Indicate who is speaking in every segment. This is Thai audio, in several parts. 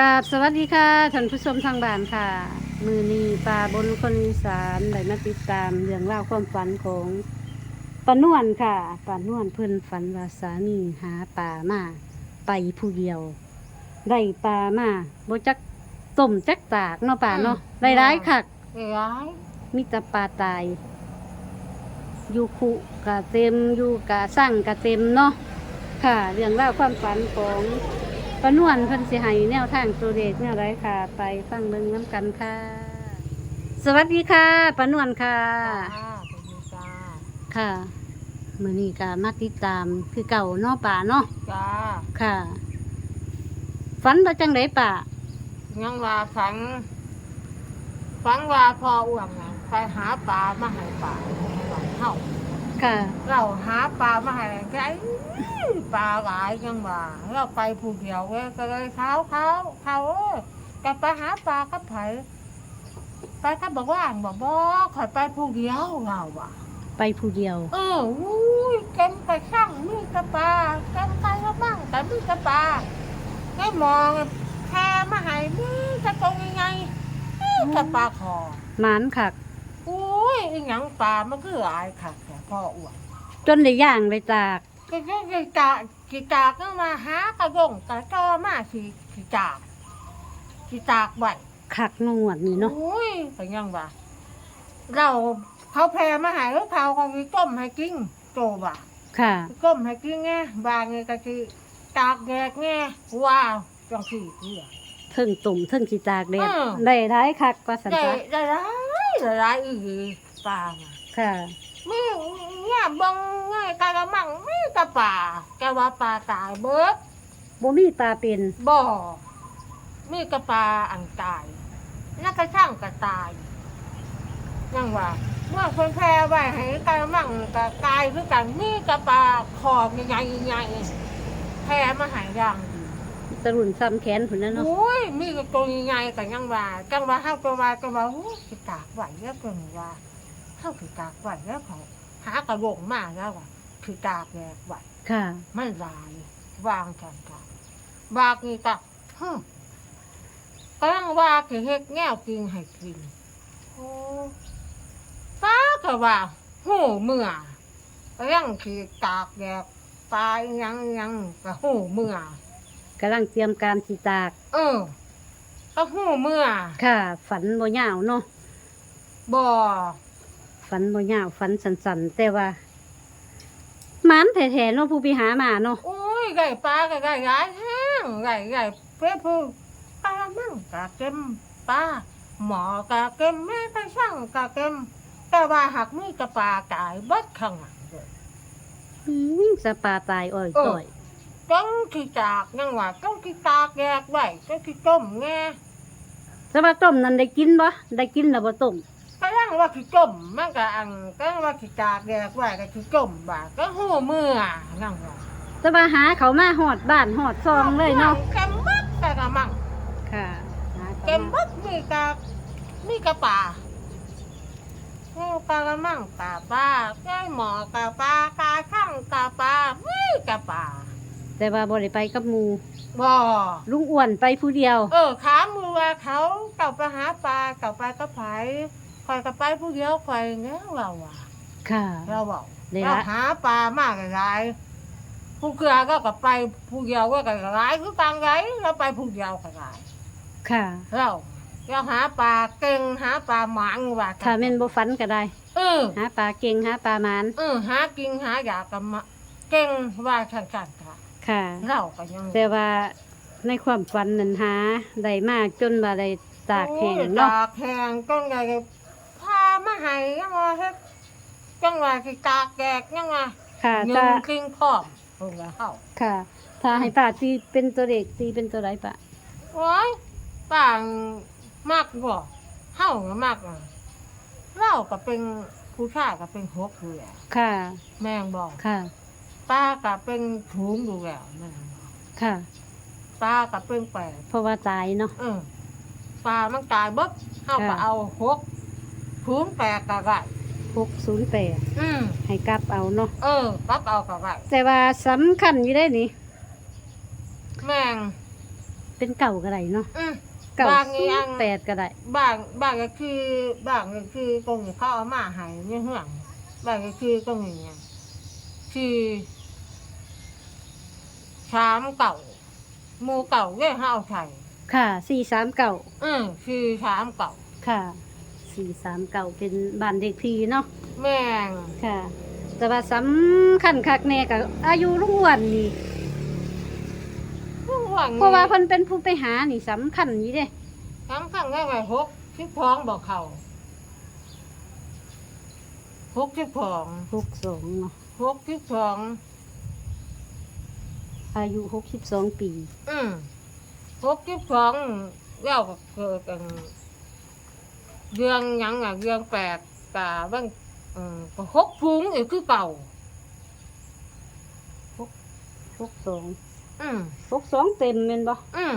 Speaker 1: กราบสวัสดีค่ะท่านผู้ชมทางบ้านค่ะ มือนีปลาบนคนอีสานได้มาติดตามเรื่องราวความฝันของปานวนค่ะปานวนเพิ่นฝันว่าสามีหาปลามาไปผู้เดียว ได้ปลามาบ่จักต้มจักตากเนาะป่าเนาะ
Speaker 2: อืม
Speaker 1: ได้ร้ายคัก
Speaker 2: ร้าย
Speaker 1: มีแต่ปลาตายอยู่คุกะเต็มอยู่กะสั่งกะเต็มเนาะค่ะ เรื่องราวความฝันของ ปานวนเพิ่นสิให้แนวทางตัวเด็กแนวไรค่ะ ไปฟังเบิ่งน้ำกันค่ะ สวัสดีค่ะปานวนค่ะ
Speaker 2: จ้าเป็นมีจ้า
Speaker 1: ค่ะมื้อนี้ก็มาติดตามคือเก่าเนาะป่าเนาะ
Speaker 2: จ้า
Speaker 1: ค่ะฝันว่าจังไดป่า
Speaker 2: ยังว่าฝังฝังว่าพออ้วงน่ะไปหาปลามาให้ปลาฝังเฮา
Speaker 1: ค่ะ
Speaker 2: เราหาปลามาให้ไงปลาหลายยังว่าเราไปผู้เดียวเว้ยก็เลยเขาเขาเขาเอ้ยกลับไปหาปลากับไผไปกับบอกว่าบอกบ่ข่อยไปผู้เดียวเราว่ะ
Speaker 1: ไปผู้เดียว
Speaker 2: เอออุ้ยเก็มไปช่างมีกระปลาเก็มไปก็บ้างแต่มีกระปลาให้มองแค่มาใหายมีกระตรงยังไงมีกระปลาคอ
Speaker 1: หมานคัก
Speaker 2: อุ้ยอีหยังปลามันคือหลายค่ะแต่ พ่ออ้วน
Speaker 1: จนได้ย่างไปจาก
Speaker 2: ก็ก็กีกากีกาก็มาหากระยงกระจอมาสิกีกากีตากไว้
Speaker 1: คักนวดนี่เนาะ
Speaker 2: อุ้ยก็ยังว่าเราเขาแพ้มาใหายแล้วเขาก็มีต้มให้กินโตบ่า
Speaker 1: ค่ะ
Speaker 2: ก้มให้กินไงบางไงก็คือตากแดดไงว้าวจังสี่เพื่อ
Speaker 1: เทิงตุ่มเทิงสีตากแดด
Speaker 2: อืม
Speaker 1: ได้ร้ายคักว่าสัน
Speaker 2: ได้
Speaker 1: จ้ะ
Speaker 2: ได้ร้ายได้ร้ายอือปลาน่ะ
Speaker 1: ค่ะ
Speaker 2: มี เนี่ยบังไงกะละมังมีแตะป่าแกว่าปลาตายเบิด
Speaker 1: บ่มีปลาเป็น
Speaker 2: บ่มีกระปลาอันตายนักกระช่างกระตายยังว่าเมื่อคนแพ้ไว้ให้กะละมังกะตายคือกันมีกระปลาขอบใหญ่ๆใหญ่แพ้มาหายย่างดี
Speaker 1: ตะรุ่นซ้ำแขนผุนนั่นเนาะ
Speaker 2: โอ้ยมีกระตัวใหญ่ๆกันยังว่าจังว่าเฮาตัวว่าจังว่าโอ้ยสิตากไหวแล้วเพิ่นว่าเฮาสิตากไหวแล้วเขา หากระโหลกมาแล้วว่าคือตากแยกไหว
Speaker 1: ค่ะ
Speaker 2: มันหลายวางกันกันบากนี่ก็ฮึมกำลังว่าสิเฮ็ดแนวกินให้กินโอ้ฟ้าก็ว่าหูเมื่อกำลังสิตากแยกปลาอิหยังอิหยังก็หูเมื่อ
Speaker 1: กำลังเตรียมการสีตาก
Speaker 2: เออก็หูเมื่อ
Speaker 1: ค่ะ ฝันบ่ยาวเนาะ
Speaker 2: บ่
Speaker 1: ฝันบ่ยาวฝันสันๆแต่ว่าหมันแท้ๆเนาะผู้ไปหามาเนาะ
Speaker 2: โอ้ยไก่ปลาก็ไก่หลายแห้งไก่ไก่เพื่อพูปลามั่งกะเก็มปลาหมอกะเก็มแม่ไปช่างกะเก็มแต่ว่าหักมีกระปลากายเบิดข้างหลังเลย
Speaker 1: อืมสปลาตายอ่อย
Speaker 2: เออ
Speaker 1: ต่อย
Speaker 2: ก้องขี้จากยังว่าก้องขี้ตากแยกไว้ก้องขี้ต้มแง่
Speaker 1: แต่ว่าต้มนั้นได้กินบ่ได้กินแล้วบ่ต้ม
Speaker 2: ก็ยังว่าขี้ต้มมันก็อังก็ยังว่าขี้ตากแยกไว้ก็ขี้ต้มบ่าก็หูเมื่อยังว่า
Speaker 1: แต่ว่าหาเขามาหอดบ้านหอดซองเลยเนาะ
Speaker 2: เก็มเบิดแต่กะมัง
Speaker 1: ค่ะหา
Speaker 2: เก็
Speaker 1: เขา
Speaker 2: ม
Speaker 1: มา
Speaker 2: บัดมีกามีกระป่างูกะละมังกะปลาแก้หมอกะปลากาช่างกะปลามีกะป่า
Speaker 1: แต่ว่าบ่ได้ไปกับหมู่
Speaker 2: บ่
Speaker 1: ลุงอ้วนไปผู้เดียว
Speaker 2: เออขามือว่าเขาเก่าไปหาปลาเก่าไปก็ไผ คอยกับไปผู้เดียวคอยเงี้ยเราอะ
Speaker 1: ค่ะ
Speaker 2: เราบอก
Speaker 1: เลย
Speaker 2: เรา
Speaker 1: ละ
Speaker 2: หาปลามากหลายผู้เกลือก็กับไปผู้เดียวก็กับหลายคือตังไรเราไปผู้เดียวก็หลาย
Speaker 1: ค่ะ
Speaker 2: เราเราหาปลาเก่งหาปลาหมังว่า
Speaker 1: ถ้าแม่นบ่ฝันก็ได้
Speaker 2: เออ
Speaker 1: หาปลาเก่งหาปลาหมาน
Speaker 2: เออหากินหาอยากกับมาเก่งว่าขันกันค่ะ
Speaker 1: ค่ะ
Speaker 2: เราก็ยัง
Speaker 1: แต่ว่าในความฝันนั้นหาได้มากจนว่าได้ตากแห้ง
Speaker 2: โอ้ย
Speaker 1: เนาะ
Speaker 2: ตากแห้งจังไงพา มาให้ยังว่าเฮ็ดจังว่าสิตากแกกยังว่า
Speaker 1: ค่ะ
Speaker 2: ยื
Speaker 1: ถ้าน
Speaker 2: กินพร้อมเพิ่นว่าเฮา
Speaker 1: ค่ะถ้าให้ป้าตีเป็นตัวเด็กตีเป็นตัวไรปะ
Speaker 2: โอ้ยป่างมากบ่เฮาก็มากอะเราก็เป็นผู้ชายก็เป็นหกอยู่แล้ว
Speaker 1: ค่ะ
Speaker 2: แม่งบอก
Speaker 1: ค่ะ
Speaker 2: ป้าก็เป็นถุงอยู่แล้วแม่งบอก
Speaker 1: ค่ะ
Speaker 2: ป้าก็เป็นแปด
Speaker 1: เพราะว่าตายเนาะ
Speaker 2: เออปลามันตายเบิดเฮาก็
Speaker 1: ค่ะ
Speaker 2: เอาหก ถุงแปดก็ได้
Speaker 1: หกศูนย์แปด
Speaker 2: อืม
Speaker 1: ให้กลับเอาเนาะ
Speaker 2: เออปั๊บเอาก็ได้
Speaker 1: แต่ว่าสำคัญอยู่ได้นี่
Speaker 2: แม่ง
Speaker 1: เป็นเก่าก็ได้เนาะ
Speaker 2: อืม
Speaker 1: เก่า
Speaker 2: บางอย่าง
Speaker 1: แปดก็ได้
Speaker 2: บางบางก็คือบางก็คือกงเขาเอามาให้ในเฮืองบางก็คือกงอย่างเงี้ยคือชามเก่าหมูเก่าเว้ยเฮาใส่
Speaker 1: ค่ะสี่สามเก่า
Speaker 2: อืมคือชามเก่า
Speaker 1: ค่ะ สี่สามเก่าเป็นบ้านเด็กทีเนาะ
Speaker 2: แม่ง
Speaker 1: ค่ะ แต่ว่าสำคัญคักแน่กับอายุลุงอ้วนนี่
Speaker 2: ผู้หวัง
Speaker 1: เพราะว่าเพิ่นเป็นผู้ไปหานี่สำคัญนี่เด้
Speaker 2: สำคัญง่ายไว้หกชิบพ้องบอกเขาหกชิบพ้อง
Speaker 1: หกสองเนาะ
Speaker 2: หกชิบพ้อง
Speaker 1: อายุหกสิบสองปี
Speaker 2: อืมหกชิบพ้องแล้วก็เกิดกัน เรื่องหยังอะเรื่องแปดกาบ้างอืมก็หกพุงอีกคือเก่า
Speaker 1: หกสอง
Speaker 2: อืม
Speaker 1: หกสองเต็มแม่นบ่
Speaker 2: อืม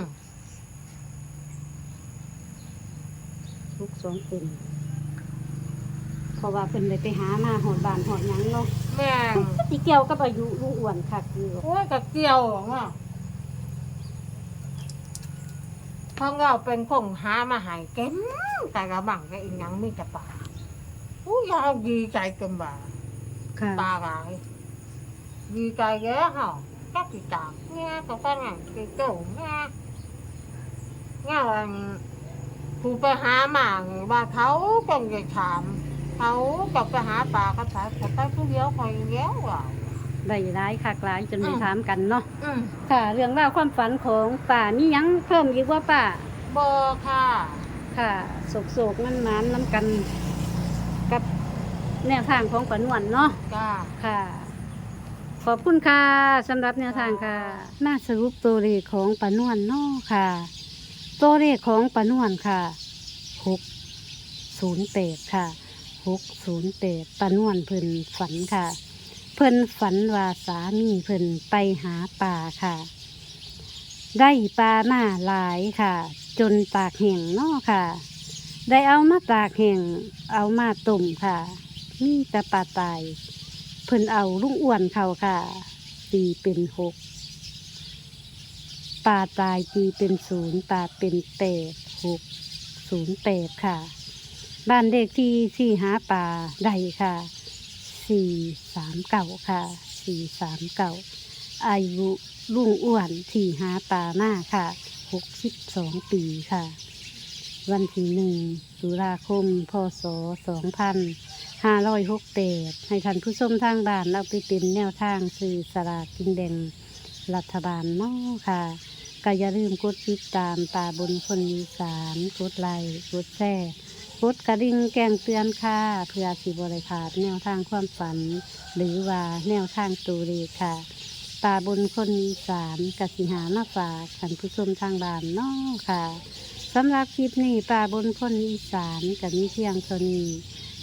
Speaker 1: หกสองเต็มเพราะว่าเพิ่นเลยไปหามาหอดบ้านหอดหยังเนาะ
Speaker 2: แม่ง
Speaker 1: สิเกี่ยวกับอายุลุงอ้วนคักอยู่
Speaker 2: โอ้ยกะเกี่ยวอะเพราะเราเป็นคงหามาใหายเก็มแต่ละบังก็อีกยังมีแต่ป่าอู้ยาวดีใจเกันบ่า
Speaker 1: ค่ะ
Speaker 2: ตาหลายดีใจเยอะเหรอก็ติดตามเนี่ยก็ต้องอย่างติดตู้เนี่ยเนี่ยอันผู้ไปหาหมาว่าเขาต้องจะถามเขากับไปหาปลาก็ถามเขาไปผู้เดียวคอยเดียวอะ
Speaker 1: ได้ร้ายคักร้ายจนได้
Speaker 2: อืม
Speaker 1: ถามกันเนาะ
Speaker 2: อืม
Speaker 1: ค่ะ เรื่องราวความฝันของป่ามีหยังเพิ่มอีกว่าป่า
Speaker 2: บอค่ะ
Speaker 1: ค่ะโศกโศกมันมันๆน้ำกัน กับแนวทางของปานวนเนาะ
Speaker 2: จ้า
Speaker 1: ค่ะ ขอบคุณค่ะสำหรับแนวทางค่ะ มาสรุปตัวเลขของปานวนเนาะค่ะ ตัวเลขของปานวนค่ะหกศูนย์แปดค่ะหกศูนย์แปดปานวนเพิ่นฝันค่ะ เพิ่นฝันว่าสามีเพิ่นไปหาป่าค่ะ ได้ปลามาหลายค่ะ จนปากแห้งเนาะค่ะ ได้เอามาตากแห้งเอามาต้มค่ะ มีแต่ปลาตาย เพิ่นเอาลุงอ้วนเขาค่ะตีเป็นหกปลาตายตีเป็นศูนย์ปลาเป็นแปดหกศูนย์แปดค่ะ บ้านเด็กที่สี่หาปลาได้ค่ะ สี่สามเก่าค่ะสี่สามเก่าอายุลุงอ้วนที่หาปลามาค่ะหกสิบสองปีค่ะ วันที่หนึ่งตุลาคม พศสองพันห้าร้อยหกเปดให้ท่านผู้ชมทางบ้านเอาไปเป็นแนวทางสื่อสลากกินแบ่งรัฐบาลเนาะค่ะก็อย่าลืมกดติดตามตาบนคนอีสาน กดไลค์กดแชร์ กดกระดิ่งแกงเตือนค่ะ เพื่อสิบริพาดแนวทางความฝัน หรือว่าแนวทางตูเลขค่ะตาบนคนอีสานกสิหามาฝากท่านผู้ชมทางบ้านนาะค่ะสำหรับคลิปนี้ตาบนคนอีสานกับมีเพียงเท่านี้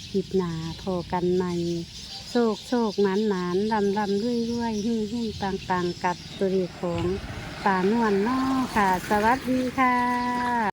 Speaker 1: คลิปหนาโทรกันใหม่โศกโศกหนานหนานลำลำด้วยด้วยหิ้งหิ้งต่างต่างกับตัวเลของป่านวลเนอค่ะ สวัสดีค่ะ